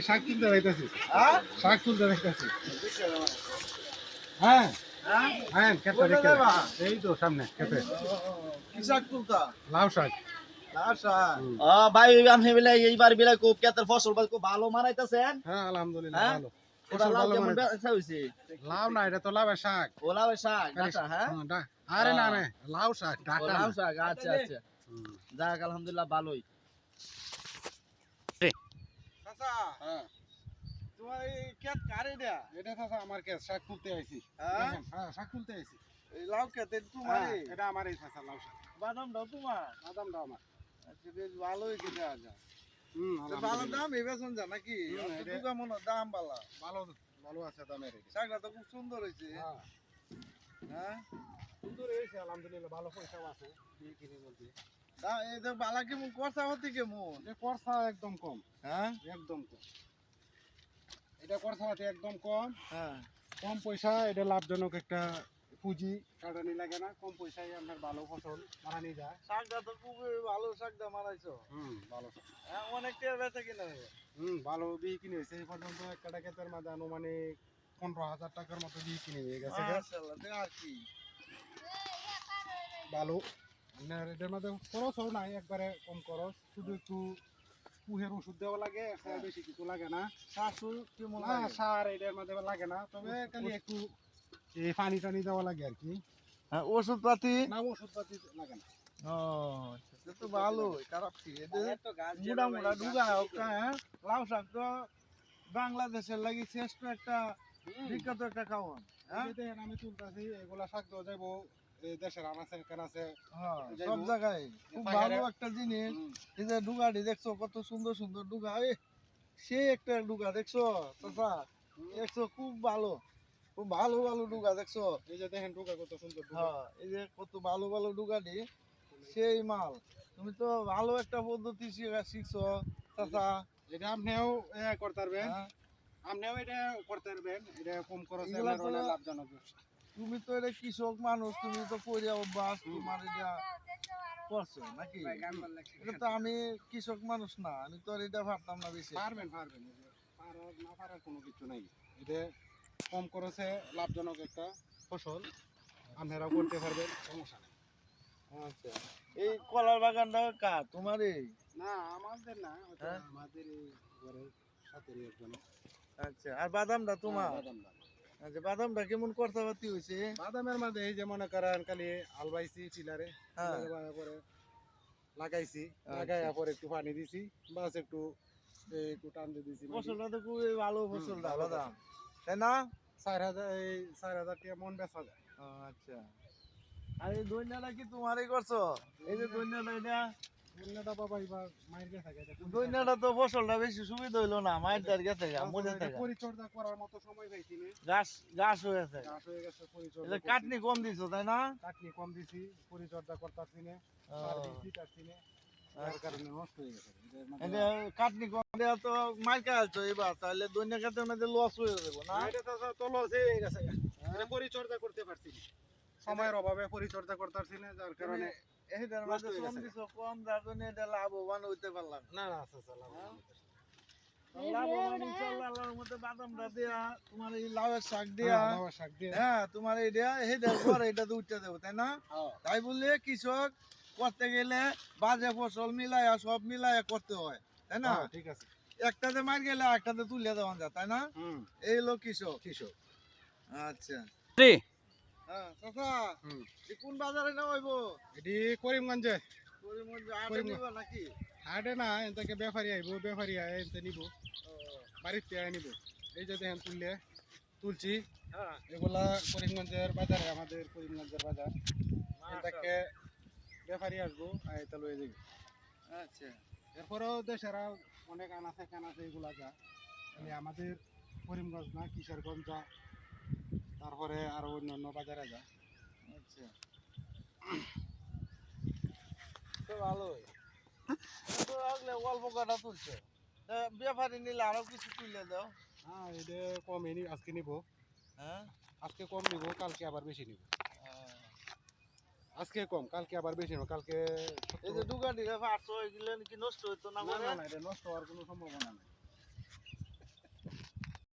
শাক তুলতে যাইতেছি। হ্যাঁ? শাক তুলতে যাইতেছি। হ্যাঁ। হ্যাঁ? হ্যাঁ খেতে দেখে। এই তো সামনে খেতে। কি শাক তুলতা? লাউ শাক। না শাক? হুম। ও ভাই আপনি বেলা এইবার বেলা খুব কেতের ফসল খুব ভালো মারাইতেছেন হ্যাঁ আলহামদুলিল্লাহ হ্যাঁ? ভালো। লাউ না এটা তো লাউয়ের শাক। ওলা ওই শাক হ্যাঁ? হ্যাঁ, আরে না না লাউ শাক লাউ শাক আচ্ছা আচ্ছা। যাক আলহামদুলিল্লাহ ভালোই। চাচা। হ্যাঁ। তোমার এই ক্ষেত কারে দেয়া এটা চাচা আমার কে শাক তুলতে আইছি। হ্যাঁ? হ্যাঁ শাক তুলতে আইছি। এই লাউ ক্ষেত তোমার হ্যাঁ, এটা আমার এই চাচা লাউ শাক। বাদাম দাও তোমার? বাদাম দাও আমার। আচ্ছা বেশ ভালোই খেতে আজা হুম ভালো দাম এই বেসন নাকি? দুগা মনে দাম বালা। ভালো ভালো আছে দামের এটা। শাকটা তো খুব সুন্দর হয়েছে। হ্যাঁ। হ্যাঁ? সুন্দর হয়েছে আলহামদুলিল্লাহ ভালো পয়সাও আছে। বিক্রি বলতে। দা- বালা কেমন? করছা হতে কেমন? এটা একদম কম। হ্যাঁ? একদম কম। এটা একদম কম। হ্যাঁ। কম পয়সা এটা লাভজনক একটা পুঁজি। কাটানি লাগে না কম পয়সায় আপনার ভালো ফসল মারানি যায়। শাকটা তো খুবই ভালো শাকটা মারাইছো হুম ভালো হ্যাঁ অনেক টিয়ার বেচা কিনা হুম ভালো বিক্রি হয়েছে এই পর্যন্ত একটা ক্ষেতের মাঝে আনুমানিক পনেরো হাজার টাকার মতো বিক্রি হয়ে গেছে আর কি। ভালো। আপনার এটার মধ্যে খরচও নাই একবারে কম খরচ। শুধু একটু পুহের ওষুধ দেওয়া লাগে বেশি কিছু লাগে না। শাশু কেমন না লাগে? সার এটার মধ্যে লাগে না তবে খালি একটু এই পানি টানি দেওয়া লাগে আর কি। হ্যাঁ ওষুধ পাতি না ওষুধ পাতি লাগে না। ও আচ্ছা তো ভালো খারাপ কি? মুড়া মুড়া ডুগা হ্যাঁ। লাউ শাক তো বাংলাদেশের লাগি শ্রেষ্ঠ একটা বিখ্যাত একটা খাওয়ান হ্যাঁ? আমি তুলতেছি এগুলা শাক দেওয়া যাব এই দেশের আনাচে কানাচে হ্যাঁ, সব জায়গায় খুব ভালো একটা জিনিস। এই যে ডুগাটি দেখছ কত সুন্দর সুন্দর ডুগা। এ সে একটা ডুগা দেখছ? চাচা দেখছ? খুব ভালো। খুব ভালো ভালো ডুগা দেখছ? এই যে দেখেন টুকা কত সুন্দর হ্যাঁ এই যে কত ভালো ভালো ডুগাটি সেই মাল। তুমি তো ভালো একটা পদ্ধতি শিখা- শিখছো চাচা। এটা আপনিও করতে পারবেন। হ্যাঁ? আপনিও এটা করতে পারবেন। এটা কম খরচে লাভজনক। তুমি তো এটা কৃষক মানুষ তুমি তো পড়ে অভ্যাস তোমার এটা করছ নাকি? এটা তো আমি কৃষক মানুষ না আমি তো আর এটা ভাবতাম না বেশি। পারবেন পারবেন পারার না পারার কোনো কিছু নাই। এটা কম খরচে লাভজনক একটা ফসল আপনারাও করতে পারবেন সমস্যা নেই। আচ্ছা এই কলার বাগানটা কার? তোমার এই? না আমাদের না হ্যাঁ? আমাদের এই ঘরের সাথে একজন আচ্ছা আর বাদামটা তোমার? বাদাম বাদাম। আচ্ছা বাদামটা কেমন খরচাপাতি হয়েছে? বাদামের মাঝে এই যে মনে করেন খালি আলবাইছি চিলারে হ্যাঁ। পরে লাগাইছি আচ্ছা। লাগাইয়া পরে একটু পানি দিছি বাস একটু একটু টান দিয়ে দিছি। ফসলটা তো খুবই ভালো ফসলটা বাদাম তাই না? চার হাজার এই চার হাজার টাকা মন বেচা যায়। আচ্ছা। আর এই দৈন্যটা কি তোমারই করছ? এই যে দৈন্যটা এটা অন্যটা বাবা এবার মায়ের গেছে এটা কোন দৈন্যটা তো ফসলটা বেশি সুবিধা হইল না মায়ের দার গেছে মজা এটা পরিচর্যা করার মতো সময় পাইছি না। গাছ গাছ হয়েছে ঘাস হয়ে গেছে পরিচর্যা কাটনি কম দিছো তাই না? কাটনি কম দিছি পরিচর্যা করতেছি না। সার দিতাছি না যার কারণে নষ্ট গেছে। এটার মধ্যে- এটা কাটনি কম দেওয়া তো খাইছো এবার তাহলে দৈন্য লস হয়ে যাব না? না, এটা তো তো লস হয়ে গেছে। পরিচর্যা করতে পারছি। সময়ের অভাবে পরিচর্যা করতে পারছি না যার কারণে এইটার নষ্ট শ্রম দিছো কম যার জন্য এটা লাভবান হইতে পারলাম। না না আচ্ছা আচ্ছা হ্যাঁ? লাভবান ইনশাআল্লাহ আল্লাহর মধ্যে বাদামটা দেয়া তোমার এই লাউয়ের শাক দেয়া হ্যাঁ, শাক দিয়ে। হ্যাঁ তোমার এই দেয়া পর এটা তো উঠতে দেবো তাই না। তাই বললে কৃষক করতে গেলে বাজে ফসল মিলাইয়া সব মিলাইয়া করতে হয় তাই না? হ্যাঁ, ঠিক আছে। একটাতে মার গেলে একটাতে তুলে দেওয়া যায় তাই না? এই হলো কৃষক। কৃষক। আচ্ছা। চাচা কোন বাজারে না হইব? এটি করিমগঞ্জে। করিমগঞ্জ আটে করিমগঞ্জ। নাকি? হাটে না এনতাকে ব্যাপারী আইব ব্যাপারী আয় এনতে নিব। বাড়িতে আয় নিব। এই যে দেখেন তুললে তুলছি। হ্যাঁ। এগুলা করিমগঞ্জের বাজারে আমাদের করিমগঞ্জের বাজার। এটাকে ব্যাপারী আসব লয়ে যাবে আচ্ছা। এরপরেও দেশেরা অনেক এগুলা যা। আমাদের করিমগঞ্জ না কিশোরগঞ্জ যা। তারপরে আরও অন্যান্য বাজারে যা। আচ্ছা। তো ভালোই। তো আসলে অল্প কাটা তুলছে। তা ব্যাপারি নিলে আরও কিছু তুলে দাও। হ্যাঁ এটা কমই নি আজকে নিব। হ্যাঁ? আজকে কম নিব কালকে আবার বেশি নিব। আজকে কম কালকে আবার বেশি হবে কালকে এই যে ডুগা ডিগা ফাটছো এগুলো কি নষ্ট হইতো না না করে না না এটা নষ্ট হওয়ার কোনো সম্ভাবনা নেই।